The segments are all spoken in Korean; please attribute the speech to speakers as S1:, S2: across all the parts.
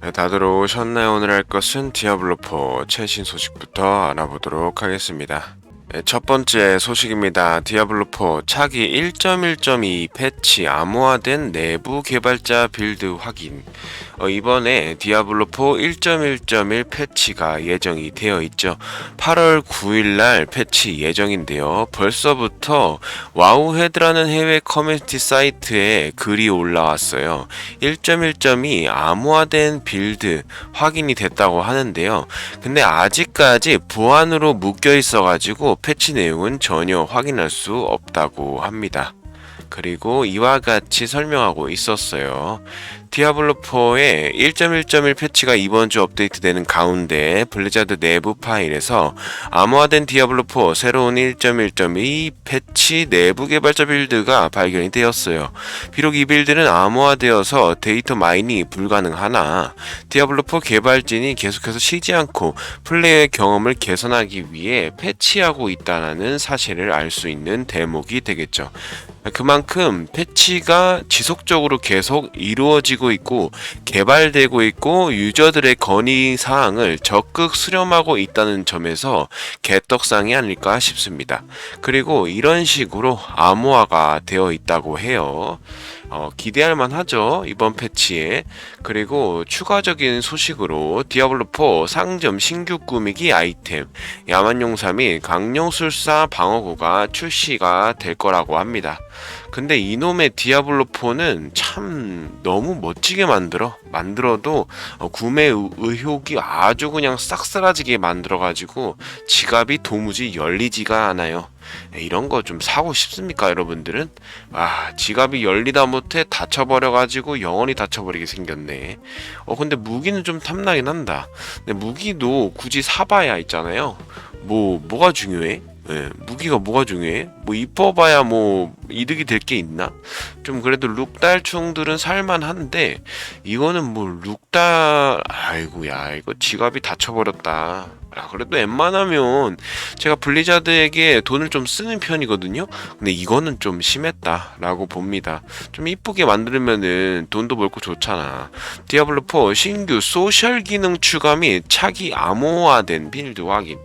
S1: 네, 다들 오셨나요? 오늘 할 것은 디아블로4 최신 소식부터 알아보도록 하겠습니다. 네, 첫 번째 소식입니다. 디아블로4 차기 1.1.2 패치 암호화된 내부 개발자 빌드 확인. 어, 이번에 디아블로4 1.1.1 패치가 예정이 되어 있죠. 8월 9일날 패치 예정인데요. 벌써부터 와우헤드라는 해외 커뮤니티 사이트에 글이 올라왔어요. 1.1.2 암호화된 빌드 확인이 됐다고 하는데요. 근데 아직까지 보안으로 묶여 있어가지고 패치 내용은 전혀 확인할 수 없다고 합니다. 그리고 이와 같이 설명하고 있었어요. 디아블로4의 1.1.1 패치가 이번 주 업데이트되는 가운데 블리자드 내부 파일에서 암호화된 디아블로4 새로운 1.1.2 패치 내부 개발자 빌드가 발견이 되었어요. 비록 이 빌드는 암호화되어서 데이터 마인이 불가능하나 디아블로4 개발진이 계속해서 쉬지 않고 플레이의 경험을 개선하기 위해 패치하고 있다는 사실을 알 수 있는 대목이 되겠죠. 그만큼 패치가 지속적으로 계속 이루어지고 있고 개발되고 있고 유저들의 건의 사항을 적극 수렴하고 있다는 점에서 개떡상이 아닐까 싶습니다. 그리고 이런 식으로 암호화가 되어 있다고 해요. 어, 기대할 만하죠 이번 패치에. 그리고 추가적인 소식으로 디아블로4 상점 신규 꾸미기 아이템 야만용사 및 강령술사 방어구가 출시가 될 거라고 합니다. 근데 이놈의 디아블로4는 참 너무 멋지게 만들어 만들어도 어, 구매 의- 의욕이 아주 그냥 싹쓸아지게 만들어가지고 지갑이 도무지 열리지가 않아요. 네, 이런 거 좀 사고 싶습니까 여러분들은? 아 지갑이 열리다 못해 다쳐버려가지고 영원히 다쳐버리게 생겼네 어 근데 무기는 좀 탐나긴 한다 근데 무기도 굳이 사봐야 있잖아요 뭐 뭐가 중요해? 예, 무기가 뭐가 중요해? 뭐 이뻐봐야 뭐 이득이 될 게 있나? 좀 그래도 룩달충들은 살만한데 이거는 뭐 룩달 아이고야 이거 지갑이 다쳐버렸다 아, 그래도 웬만하면 제가 블리자드에게 돈을 좀 쓰는 편이거든요. 근데 이거는 좀 심했다라고 봅니다. 좀 이쁘게 만들면은 돈도 벌고 좋잖아. 디아블로4 신규 소셜 기능 추가 및 차기 암호화된 빌드 확인.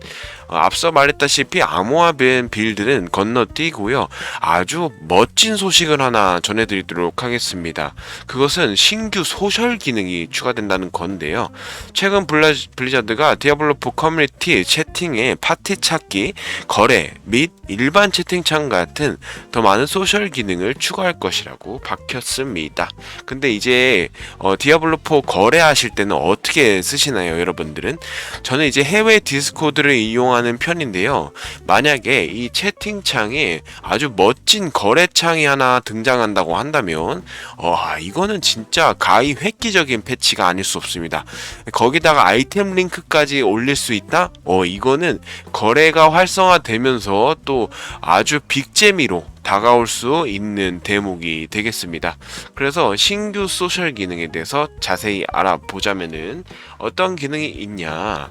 S1: 어, 앞서 말했다시피 암호화된 빌드는 건너뛰고요. 아주 멋진 소식을 하나 전해드리도록 하겠습니다. 그것은 신규 소셜 기능이 추가된다는 건데요. 최근 블리자드가 디아블로4 커뮤니티 채팅에 파티 찾기, 거래 및 일반 채팅창 같은 더 많은 소셜 기능을 추가할 것이라고 밝혔습니다. 근데 이제 어, 디아블로4 거래하실 때는 어떻게 쓰시나요, 여러분들은? 저는 이제 해외 디스코드를 이용 하는 편인데요. 만약에 이 채팅창에 아주 멋진 거래창이 하나 등장한다고 한다면, 어, 이거는 진짜 가히 획기적인 패치가 아닐 수 없습니다. 거기다가 아이템 링크까지 올릴 수 있다? 어, 이거는 거래가 활성화되면서 또 아주 빅재미로 다가올 수 있는 대목이 되겠습니다. 그래서 신규 소셜 기능에 대해서 자세히 알아보자면은 어떤 기능이 있냐.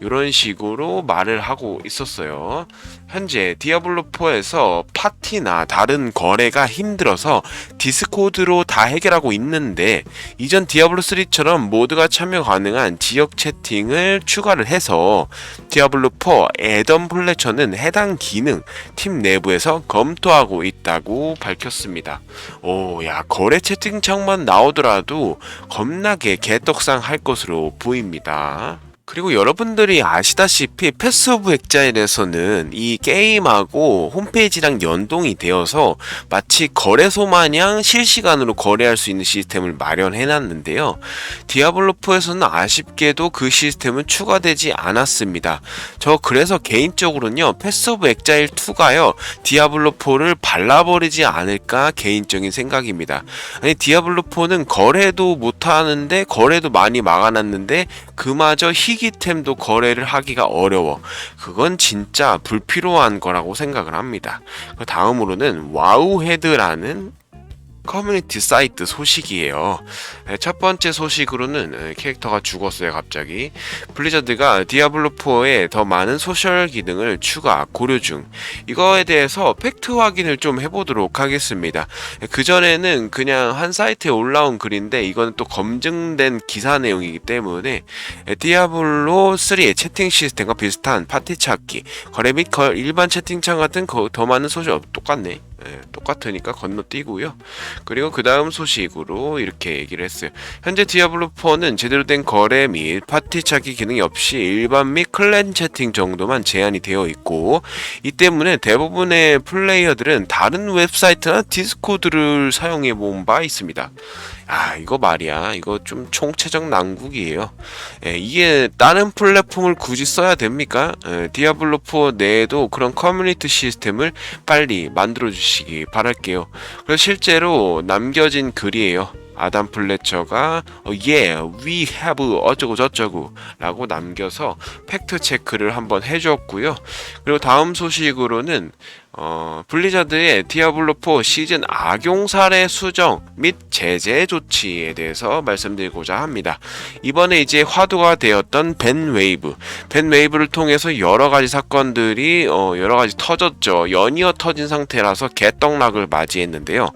S1: 이런 식으로 말을 하고 있었어요. 현재 디아블로4에서 파티나 다른 거래가 힘들어서 디스코드로 다 해결하고 있는데 이전 디아블로3처럼 모두가 참여 가능한 지역 채팅을 추가를 해서 디아블로4 애덤 플래처는 해당 기능 팀 내부에서 검토하고 있다고 밝혔습니다. 오, 야, 거래 채팅창만 나오더라도 겁나게 개떡상 할 것으로 보입니다. 그리고 여러분들이 아시다시피 패스 오브 엑자일에서는 이 게임하고 홈페이지랑 연동이 되어서 마치 거래소 마냥 실시간으로 거래할 수 있는 시스템을 마련해 놨는데요. 디아블로4에서는 아쉽게도 그 시스템은 추가되지 않았습니다. 저 그래서 개인적으로는요. 패스 오브 엑자일 2가요. 디아블로4를 발라버리지 않을까 개인적인 생각입니다. 아니 디아블로4는 거래도 못하는데 거래도 많이 막아놨는데 그마저 희귀 템도 거래를 하기가 어려워. 그건 진짜 불필요한 거라고 생각을 합니다. 그 다음으로는 와우헤드라는 커뮤니티 사이트 소식이에요. 에, 첫 번째 소식으로는 에, 캐릭터가 죽었어요, 갑자기. 블리자드가 디아블로4에 더 많은 소셜 기능을 추가, 고려 중. 이거에 대해서 팩트 확인을 좀 해보도록 하겠습니다. 에, 그전에는 그냥 한 사이트에 올라온 글인데 이거는 또 검증된 기사 내용이기 때문에 에, 디아블로 3의 채팅 시스템과 비슷한 파티 찾기, 거래 및 거- 일반 채팅창 같은 거- 더 많은 소셜 어, 똑같네. 예, 똑같으니까 건너뛰고요. 그리고 그 다음 소식으로 이렇게 얘기를 했어요. 현재 디아블로4는 제대로 된 거래 및 파티 찾기 기능이 없이 일반 및 클랜 채팅 정도만 제한이 되어 있고 이 때문에 대부분의 플레이어들은 다른 웹사이트나 디스코드를 사용해 본 바 있습니다. 아 이거 말이야. 이거 좀 총체적 난국이에요. 예, 이게 다른 플랫폼을 굳이 써야 됩니까? 예, 디아블로4 내에도 그런 커뮤니티 시스템을 빨리 만들어 주시기 바랄게요. 그래서 실제로 남겨진 글이에요. 아담 플래처가 어, yeah, we have 어쩌고 저쩌고 라고 남겨서 팩트 체크를 한번 해줬고요. 그리고 다음 소식으로는 어, 블리자드의 디아블로4 시즌 악용 사례 수정 및 제재 조치에 대해서 말씀드리고자 합니다. 이번에 이제 화두가 되었던 벤 웨이브, 벤 웨이브를 통해서 여러 가지 사건들이 어, 여러 가지 터졌죠. 연이어 터진 상태라서 개떡락을 맞이했는데요.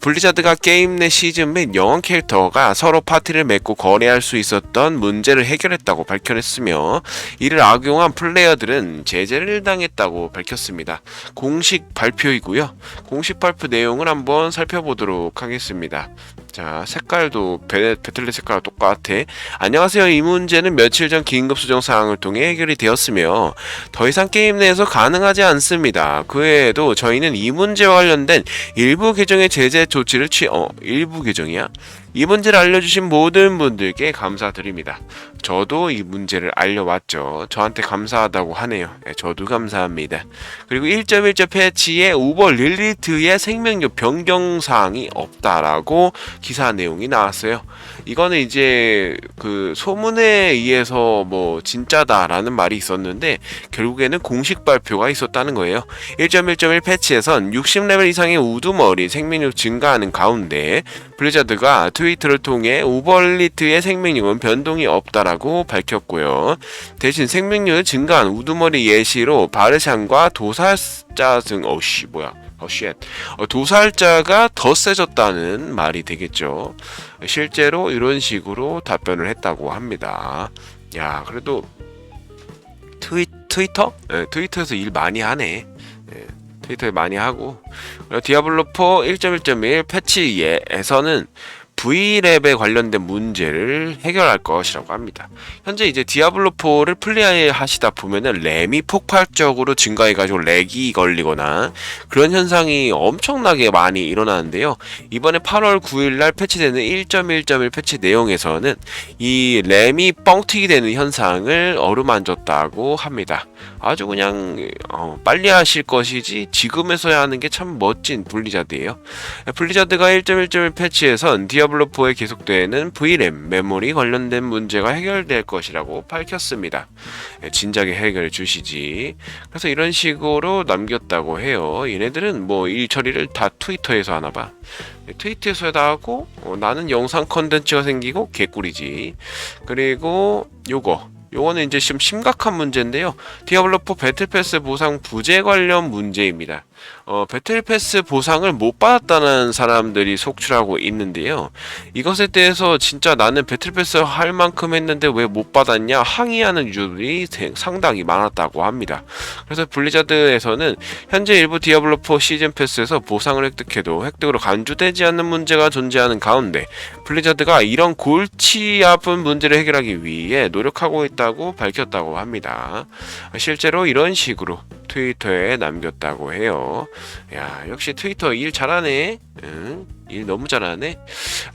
S1: 블리자드가 게임 내 시즌 및 영원 캐릭터가 서로 파티를 맺고 거래할 수 있었던 문제를 해결했다고 밝혀냈으며 이를 악용한 플레이어들은 제재를 당했다고 밝혔습니다. 공식 발표이고요. 공식 발표 내용을 한번 살펴보도록 하겠습니다. 자, 색깔도 배, 배틀넷 색깔과 똑같아. 안녕하세요. 이 문제는 며칠 전 긴급 수정 사항을 통해 해결이 되었으며 더 이상 게임 내에서 가능하지 않습니다. 그 외에도 저희는 이 문제와 관련된 일부 계정의 제재 조치를 취, 어, 일부 계정이야? 이 문제를 알려주신 모든 분들께 감사드립니다. 저도 이 문제를 알려왔죠. 저한테 감사하다고 하네요. 네, 저도 감사합니다. 그리고 1.1절 패치에 우버 릴리트의 생명력 변경 사항이 없다라고 기사 내용이 나왔어요. 이거는 이제 그 소문에 의해서 뭐 진짜다라는 말이 있었는데 결국에는 공식 발표가 있었다는 거예요. 1.1.1 패치에선 60레벨 이상의 우두머리 생명력 증가하는 가운데 블리자드가 트위터를 통해 우버리트의 생명력은 변동이 없다라고 밝혔고요. 대신 생명력을 증가한 우두머리 예시로 바르샨과 도살자 등 어씨 뭐야 어쉣 어, 도살자가 더 세졌다는 말이 되겠죠. 실제로 이런 식으로 답변을 했다고 합니다. 야 그래도 트위, 트위터? 네, 트위터에서 일 많이 하네. 네, 트위터에 많이 하고 그리고 디아블로4 1.1.1 패치에서는 V랩에 관련된 문제를 해결할 것이라고 합니다. 현재 이제 디아블로4를 플레이하시다 보면은 램이 폭발적으로 증가해가지고 렉이 걸리거나 그런 현상이 엄청나게 많이 일어나는데요. 이번에 8월 9일날 패치되는 1.1.1 패치 내용에서는 이 램이 뻥튀기 되는 현상을 어루만졌다고 합니다. 아주 그냥 어, 빨리 하실 것이지 지금에서야 하는 게 참 멋진 블리자드예요. 블리자드가 1.1.1 패치에선 디아 블로4에 계속되는 VRAM 메모리 관련된 문제가 해결될 것이라고 밝혔습니다. 예, 진작에 해결해 주시지. 그래서 이런 식으로 남겼다고 해요. 얘네들은 뭐 일 처리를 다 트위터에서 하나 봐. 예, 트위터에서 다 하고 어, 나는 영상 컨텐츠가 생기고 개꿀이지. 그리고 요거 요거는 이제 좀 심각한 문제인데요. 디아블로4 배틀패스 보상 부재 관련 문제입니다. 어, 배틀 패스 보상을 못 받았다는 사람들이 속출하고 있는데요. 이것에 대해서 진짜 나는 배틀 패스 할 만큼 했는데 왜 못 받았냐 항의하는 유저들이 상당히 많았다고 합니다. 그래서 블리자드에서는 현재 일부 디아블로4 시즌 패스에서 보상을 획득해도 획득으로 간주되지 않는 문제가 존재하는 가운데 블리자드가 이런 골치 아픈 문제를 해결하기 위해 노력하고 있다고 밝혔다고 합니다. 실제로 이런 식으로 트위터에 남겼다고 해요. 야, 역시 트위터 일 잘하네. 응? 일 너무 잘하네.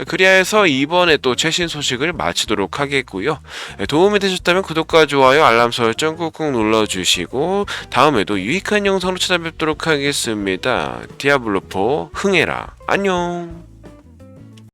S1: 그리하여서 이번에 또 최신 소식을 마치도록 하겠고요. 도움이 되셨다면 구독과 좋아요, 알람 설정 꾹꾹 눌러주시고 다음에도 유익한 영상으로 찾아뵙도록 하겠습니다. 디아블로4 흥해라. 안녕.